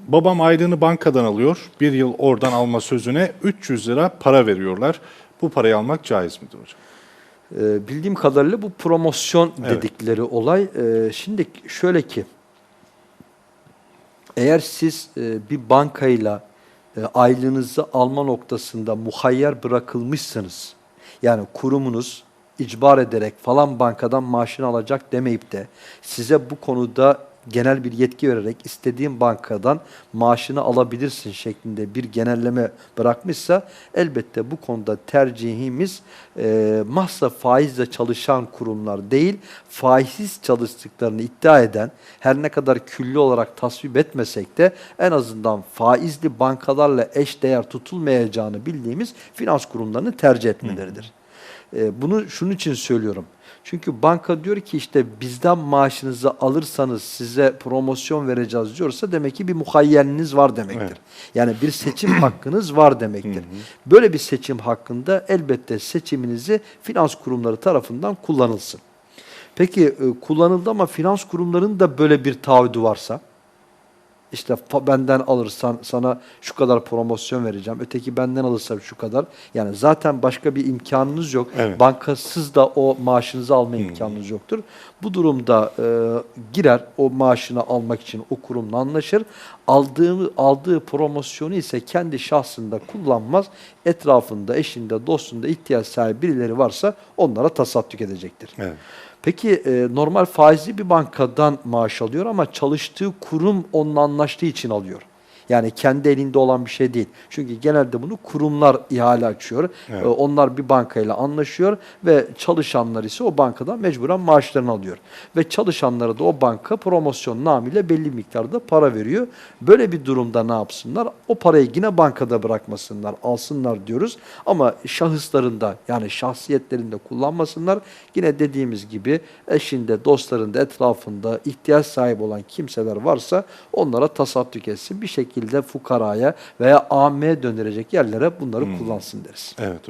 Babam aylığını bankadan alıyor. Bir yıl oradan alma sözüne 300 lira para veriyorlar. Bu parayı almak caiz midir hocam? Ee, bildiğim kadarıyla bu promosyon Evet. dedikleri olay. Ee, şimdi şöyle ki, eğer siz e, bir bankayla e, aylığınızı alma noktasında muhayyer bırakılmışsanız, yani kurumunuz icbar ederek falan bankadan maaşını alacak demeyip de size bu konuda genel bir yetki vererek istediğin bankadan maaşını alabilirsin şeklinde bir genelleme bırakmışsa elbette bu konuda tercihimiz e, mahsa faizle çalışan kurumlar değil, faizsiz çalıştıklarını iddia eden her ne kadar külli olarak tasvip etmesek de en azından faizli bankalarla eş değer tutulmayacağını bildiğimiz finans kurumlarını tercih etmeleridir. E, bunu şunun için söylüyorum. Çünkü banka diyor ki işte bizden maaşınızı alırsanız size promosyon vereceğiz diyorsa demek ki bir muhayyeliniz var demektir. Evet. Yani bir seçim hakkınız var demektir. Böyle bir seçim hakkında elbette seçiminizi finans kurumları tarafından kullanılsın. Peki e, kullanıldı ama finans kurumlarının da böyle bir taahhüdü varsa işte benden alırsan sana şu kadar promosyon vereceğim. Öteki benden alırsa şu kadar. Yani zaten başka bir imkanınız yok. Evet. Bankasız da o maaşınızı alma imkanınız yoktur. Bu durumda e, girer o maaşını almak için o kurumla anlaşır. Aldığı aldığı promosyonu ise kendi şahsında kullanmaz. Etrafında, eşinde, dostunda ihtiyaç sahibi birileri varsa onlara tasaddük edecektir. Evet. Peki e, normal faizli bir bankadan maaş alıyor ama çalıştığı kurum onunla anlaştığı için alıyor. Yani kendi elinde olan bir şey değil. Çünkü genelde bunu kurumlar ihale açıyor. Evet. E, onlar bir bankayla anlaşıyor ve çalışanlar ise o bankadan mecburen maaşlarını alıyor. Ve çalışanlara da o banka promosyon namıyla belli miktarda para veriyor. Böyle bir durumda ne yapsınlar? O parayı yine bankada bırakmasınlar, alsınlar diyoruz. Ama şahıslarında yani şahsiyetlerinde kullanmasınlar. Yine dediğimiz gibi eşinde, dostlarında, etrafında ihtiyaç sahibi olan kimseler varsa onlara tasaddük etsin. Bir şekilde fukaraya veya AM'ye döndürecek yerlere bunları kullansın deriz. Evet